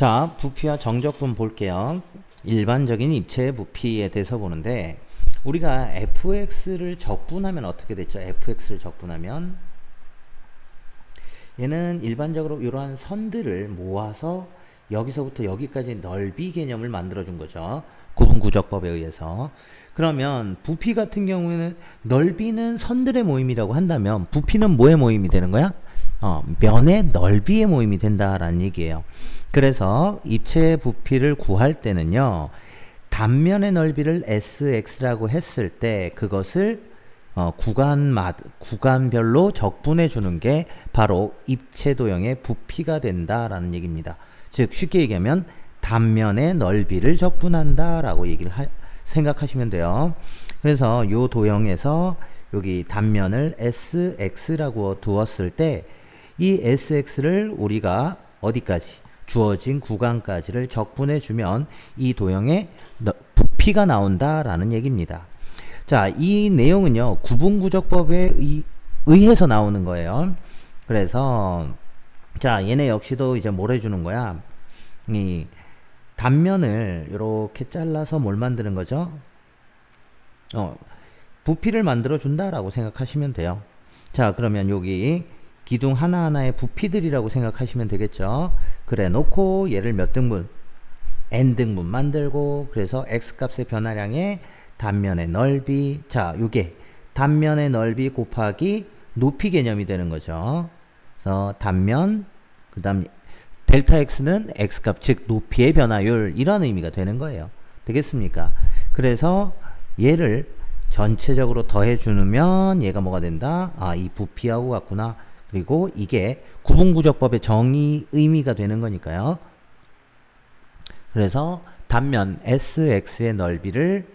자, 부피와 정적분 볼게요. 일반적인 입체의 부피에 대해서 보는데 우리가 fx를 적분하면 어떻게 됐죠? fx를 적분하면 얘는 일반적으로 이러한 선들을 모아서 여기서부터 여기까지 넓이 개념을 만들어 준 거죠. 구분구적법에 의해서. 그러면 부피 같은 경우에는 넓이는 선들의 모임이라고 한다면 부피는 뭐의 모임이 되는 거야? 어, 면의 넓이의 모임이 된다라는 얘기예요. 그래서 입체의 부피를 구할 때는요. 단면의 넓이를 sx라고 했을 때 그것을 어, 구간마, 구간별로 적분해 주는 게 바로 입체 도형의 부피가 된다라는 얘기입니다. 즉 쉽게 얘기하면 단면의 넓이를 적분한다라고 얘기를 하, 생각하시면 돼요. 그래서 요 도형에서 여기 단면을 sx라고 두었을 때 이 sx를 우리가 어디까지 주어진 구간까지를 적분해 주면 이 도형의 너- 부피가 나온다라는 얘기입니다. 자, 이 내용은요, 구분구적법에 의, 의해서 나오는 거예요. 그래서, 자, 얘네 역시도 이제 뭘 해주는 거야? 이 단면을 이렇게 잘라서 뭘 만드는 거죠? 어, 부피를 만들어 준다라고 생각하시면 돼요. 자, 그러면 여기 기둥 하나하나의 부피들이라고 생각하시면 되겠죠. 그래 놓고 얘를 몇 등분? n 등분 만들고 그래서 x 값의 변화량의 단면의 넓이 자 요게 단면의 넓이 곱하기 높이 개념이 되는 거죠. 그래서 단면 그 다음 델타 x는 x 값 즉 높이의 변화율 이런 의미가 되는 거예요. 되겠습니까? 그래서 얘를 전체적으로 더해 주면 얘가 뭐가 된다? 아, 이 부피하고 같구나. 그리고 이게 구분구적법의 정의 의미가 되는 거니까요. 그래서 단면 SX의 넓이를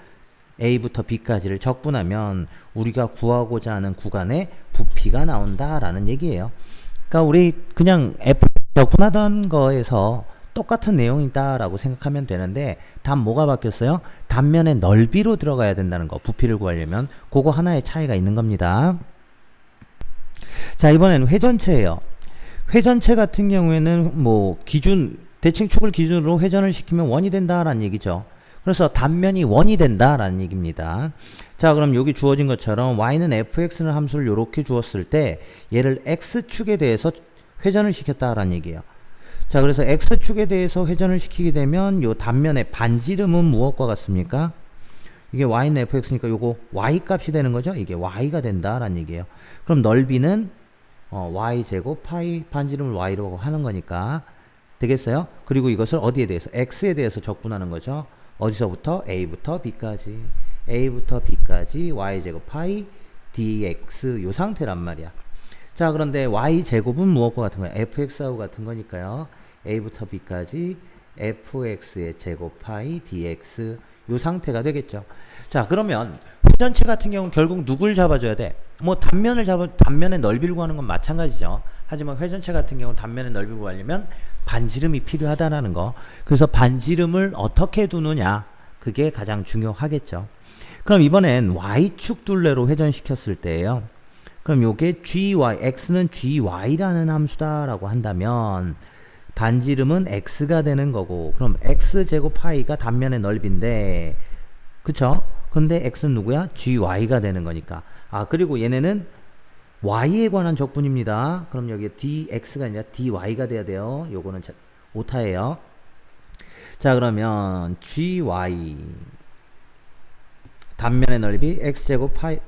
A부터 B까지를 적분하면 우리가 구하고자 하는 구간의 부피가 나온다라는 얘기예요. 그러니까 우리 그냥 F 적분하던 거에서 똑같은 내용이다라고 생각하면 되는데 단 뭐가 바뀌었어요? 단면의 넓이로 들어가야 된다는 거. 부피를 구하려면 그거 하나의 차이가 있는 겁니다. 자, 이번에는 회전체예요. 회전체 같은 경우에는 뭐 기준 대칭 축을 기준으로 회전을 시키면 원이 된다라는 얘기죠. 그래서 단면이 원이 된다라는 얘기입니다. 자, 그럼 여기 주어진 것처럼 y는 fx는 함수를 이렇게 주었을 때 얘를 x축에 대해서 회전을 시켰다라는 얘기예요. 자, 그래서 x축에 대해서 회전을 시키게 되면 요 단면의 반지름은 무엇과 같습니까? 이게 y는 fx니까 요거 y 값이 되는 거죠. 이게 y가 된다라는 얘기예요. 그럼 넓이는 어, y 제곱 파이 반지름을 y로 하는 거니까 되겠어요? 그리고 이것을 어디에 대해서 x에 대해서 적분하는 거죠. 어디서부터 a부터 b까지 a부터 b까지 y 제곱 파이 dx 요 상태란 말이야. 자 그런데 y 제곱은 무엇과 같은 거야? fx하고 같은 거니까요. a부터 b까지 fx의 제곱 파이 dx 요 상태가 되겠죠. 자 그러면 회전체 같은 경우는 결국 누굴 잡아줘야 돼? 뭐 단면을 잡아 단면의 넓이를 구하는 건 마찬가지죠. 하지만 회전체 같은 경우는 단면의 넓이를 구하려면 반지름이 필요하다라는 거. 그래서 반지름을 어떻게 두느냐 그게 가장 중요하겠죠. 그럼 이번엔 y축 둘레로 회전시켰을 때예요. 그럼 요게 gy x는 gy라는 함수다라고 한다면 반지름은 x가 되는 거고 그럼 x 제곱 파이가 단면의 넓인데 그쵸? 근데 x는 누구야? gy가 되는 거니까 아 그리고 얘네는 y에 관한 적분입니다 그럼 여기 dx가 아니라 dy가 돼야 돼요 요거는 자- 오타예요 자 그러면 gy 단면의 넓이 x제곱 파이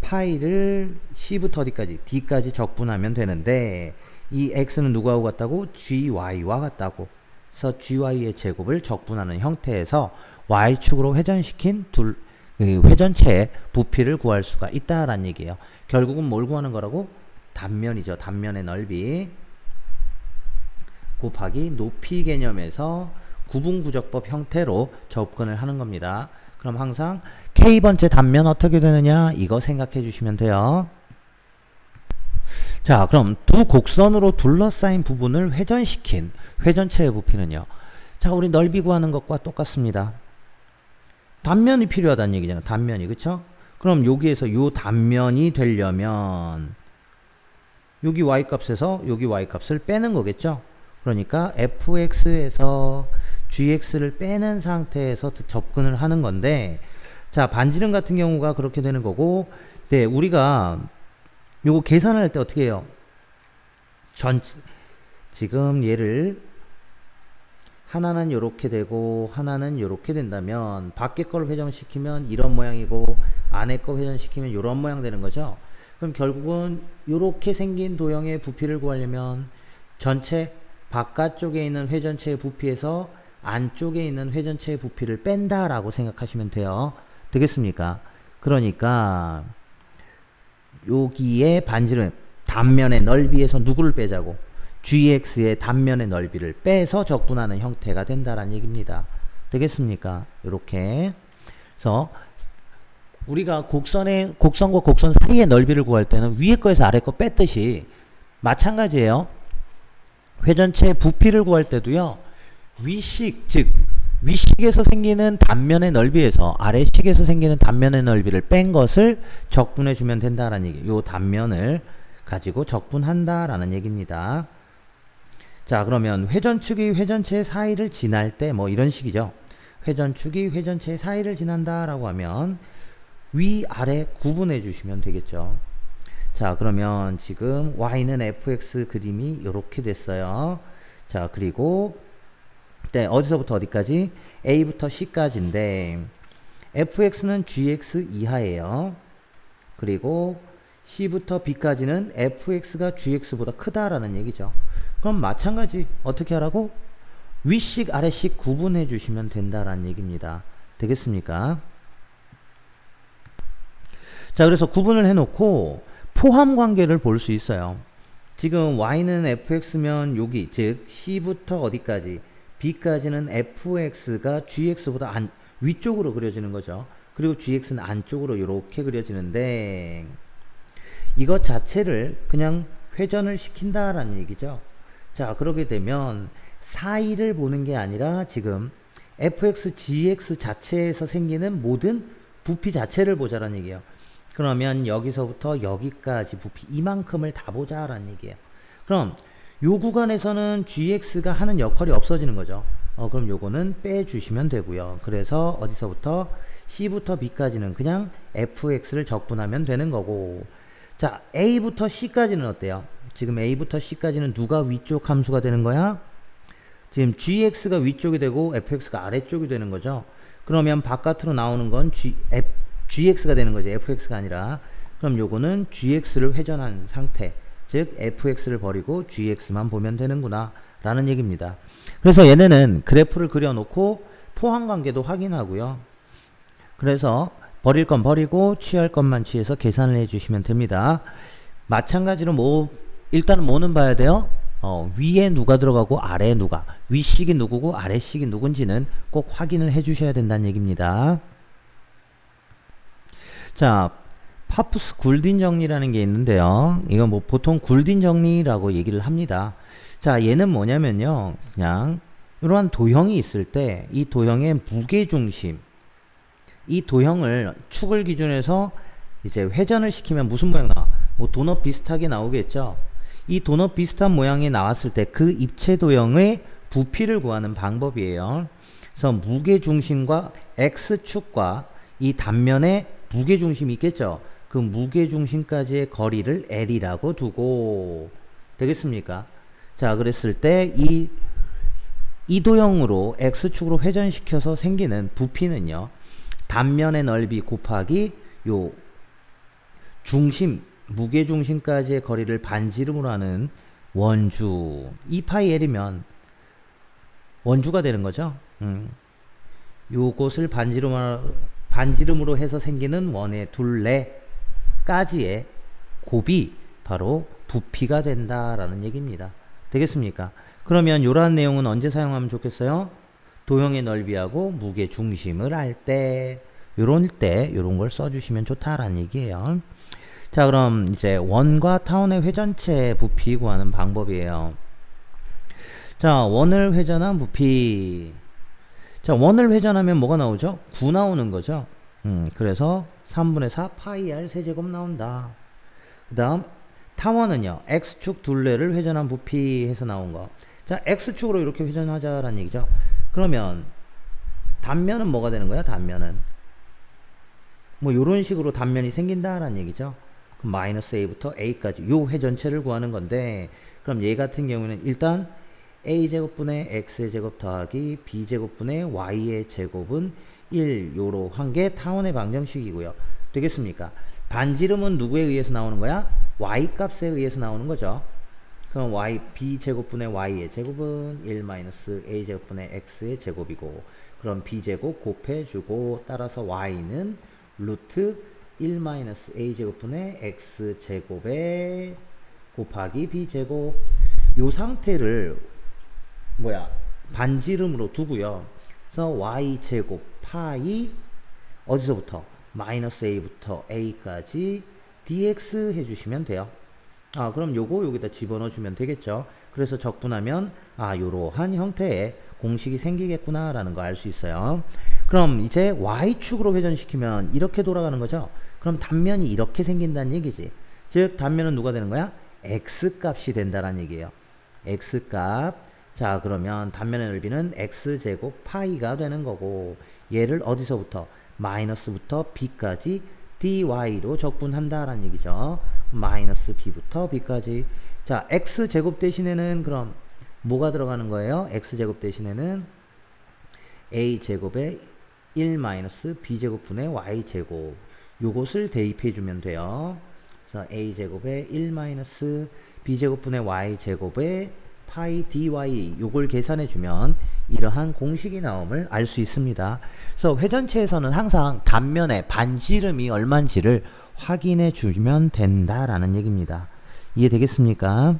파이를 c부터 어디까지 d까지 적분하면 되는데 이 x는 누구하고 같다고 gy와 같다고 그래서 gy의 제곱을 적분하는 형태에서 y축으로 회전시킨 둘그 회전체의 부피를 구할 수가 있다라는 얘기예요. 결국은 뭘 구하는 거라고? 단면이죠. 단면의 넓이 곱하기 높이 개념에서 구분구적법 형태로 접근을 하는 겁니다. 그럼 항상 K번째 단면 어떻게 되느냐 이거 생각해 주시면 돼요. 자 그럼 두 곡선으로 둘러싸인 부분을 회전시킨 회전체의 부피는요. 자 우리 넓이 구하는 것과 똑같습니다. 단면이 필요하다는 얘기잖아. 단면이 그쵸? 그럼 여기에서 요 단면이 되려면 여기 y 값에서 여기 y 값을 빼는 거겠죠? 그러니까 fx에서 gx를 빼는 상태에서 접근을 하는 건데 자 반지름 같은 경우가 그렇게 되는 거고 네 우리가 요거 계산을 할때 어떻게 해요 전 지금 얘를 하나는 이렇게 되고 하나는 이렇게 된다면 밖에 걸 회전시키면 이런 모양이고 안에 거 회전시키면 이런 모양 되는 거죠. 그럼 결국은 이렇게 생긴 도형의 부피를 구하려면 전체 바깥쪽에 있는 회전체의 부피에서 안쪽에 있는 회전체의 부피를 뺀다라고 생각하시면 돼요. 되겠습니까? 그러니까 여기에 반지름 단면의 넓이에서 누구를 빼자고 gx의 단면의 넓이를 빼서 적분하는 형태가 된다라는 얘기입니다. 되겠습니까? 이렇게 그래서 우리가 곡선의 곡선과 곡선 사이의 넓이를 구할 때는 위에 거에서 아래 거 뺐듯이 마찬가지예요. 회전체 부피를 구할 때도요. 위식 즉 위식에서 생기는 단면의 넓이에서 아래식에서 생기는 단면의 넓이를 뺀 것을 적분해 주면 된다라는 얘기. 요 단면을 가지고 적분한다라는 얘기입니다. 자, 그러면 회전축이 회전체 사이를 지날 때 뭐 이런 식이죠. 회전축이 회전체 사이를 지난다라고 하면 위 아래 구분해 주시면 되겠죠. 자, 그러면 지금 y는 fx 그림이 이렇게 됐어요. 자, 그리고 네, 어디서부터 어디까지? a부터 c까지인데 fx는 gx 이하예요. 그리고 c부터 b까지는 fx가 gx보다 크다라는 얘기죠. 그럼 마찬가지 어떻게 하라고? 위식 아래식 구분해 주시면 된다라는 얘기입니다. 되겠습니까? 자, 그래서 구분을 해 놓고 포함 관계를 볼 수 있어요. 지금 y는 fx면 여기 즉 c부터 어디까지 b까지는 fx가 gx보다 안, 위쪽으로 그려지는 거죠. 그리고 gx는 안쪽으로 이렇게 그려지는데 이것 자체를 그냥 회전을 시킨다라는 얘기죠. 자, 그러게 되면 사이를 보는 게 아니라 지금 fx, gx 자체에서 생기는 모든 부피 자체를 보자라는 얘기예요. 그러면 여기서부터 여기까지 부피 이만큼을 다 보자라는 얘기예요. 그럼 요 구간에서는 gx가 하는 역할이 없어지는 거죠. 어, 그럼 요거는 빼주시면 되고요. 그래서 어디서부터 c부터 b까지는 그냥 fx를 적분하면 되는 거고 자 a부터 c까지는 어때요? 지금 a부터 c까지는 누가 위쪽 함수가 되는 거야? 지금 gx가 위쪽이 되고 fx가 아래쪽이 되는 거죠. 그러면 바깥으로 나오는 건 g, f, gx가 되는 거죠. fx가 아니라. 그럼 요거는 gx를 회전한 상태. 즉 fx를 버리고 gx만 보면 되는구나 라는 얘기입니다. 그래서 얘네는 그래프를 그려놓고 포함관계도 확인하고요. 그래서 버릴 건 버리고 취할 것만 취해서 계산을 해주시면 됩니다. 마찬가지로 뭐 일단은 뭐는 봐야 돼요. 어, 위에 누가 들어가고 아래에 누가 위식이 누구고 아래식이 누군지는 꼭 확인을 해 주셔야 된다는 얘기입니다. 자, 파푸스 굴딘 정리라는 게 있는데요. 이건 뭐 보통 굴딘 정리라고 얘기를 합니다. 자, 얘는 뭐냐면요. 그냥 이러한 도형이 있을 때 이 도형의 무게 중심 이 도형을 축을 기준해서 이제 회전을 시키면 무슨 모양 나와? 뭐 도넛 비슷하게 나오겠죠. 이 도넛 비슷한 모양이 나왔을 때 그 입체 도형의 부피를 구하는 방법이에요. 그래서 무게 중심과 x축과 이 단면에 무게 중심이 있겠죠. 그 무게 중심까지의 거리를 L이라고 두고 되겠습니까? 자, 그랬을 때 이 이 도형으로 x축으로 회전시켜서 생기는 부피는요. 단면의 넓이 곱하기 요 중심 무게 중심까지의 거리를 반지름으로 하는 원주 2파이 L이면 원주가 되는 거죠. 음. 요것을 반지름으로, 반지름으로 해서 생기는 원의 둘레 까지의 곱이 바로 부피가 된다라는 얘기입니다. 되겠습니까? 그러면 이러한 내용은 언제 사용하면 좋겠어요? 도형의 넓이하고 무게 중심을 할 때, 요런 때, 요런 걸 써주시면 좋다라는 얘기예요. 자, 그럼 이제 원과 타원의 회전체 부피 구하는 방법이에요. 자, 원을 회전한 부피. 자, 원을 회전하면 뭐가 나오죠? 9 나오는 거죠. 음, 그래서 3분의 4 파이 r 세제곱 나온다. 그 다음, 타원은요, x축 둘레를 회전한 부피 해서 나온 거. 자, x축으로 이렇게 회전하자라는 얘기죠. 그러면 단면은 뭐가 되는 거야? 단면은 뭐 이런 식으로 단면이 생긴다라는 얘기죠. 그럼 마이너스 a부터 a까지 요 회전체를 구하는 건데 그럼 얘 같은 경우는 일단 a 제곱분의 x의 제곱 더하기 b 제곱분의 y의 제곱은 1 요로 한 게 타원의 방정식이고요. 되겠습니까? 반지름은 누구에 의해서 나오는 거야? y 값에 의해서 나오는 거죠. 그럼 y b 제곱분의 y의 제곱은 1 마이너스 a 제곱분의 x의 제곱이고 그럼 b 제곱 곱해주고 따라서 y는 루트 1 마이너스 a 제곱분의 x 제곱에 곱하기 b 제곱 요 상태를 뭐야 반지름으로 두고요. 그래서 y 제곱 파이 어디서부터 마이너스 a부터 a까지 dx 해주시면 돼요. 아 그럼 요거 여기다 집어넣어 주면 되겠죠. 그래서 적분하면 아 요러한 형태의 공식이 생기겠구나 라는 거 알 수 있어요. 그럼 이제 y축으로 회전시키면 이렇게 돌아가는 거죠. 그럼 단면이 이렇게 생긴다는 얘기지. 즉 단면은 누가 되는 거야? x 값이 된다는 얘기예요. x 값. 자 그러면 단면의 넓이는 x 제곱 파이가 되는 거고 얘를 어디서부터 마이너스부터 b까지 dy로 적분한다라는 얘기죠. 마이너스 b부터 b까지. 자 x 제곱 대신에는 그럼 뭐가 들어가는 거예요? x 제곱 대신에는 a 제곱에 1 마이너스 b 제곱분의 y 제곱 요것을 대입해 주면 돼요. 그래서 a 제곱에 1 마이너스 b 제곱분의 y 제곱에 파이 dy 요걸 계산해 주면 이러한 공식이 나옴을 알 수 있습니다. 그래서 회전체에서는 항상 단면의 반지름이 얼마인지를 확인해 주면 된다라는 얘기입니다. 이해되겠습니까?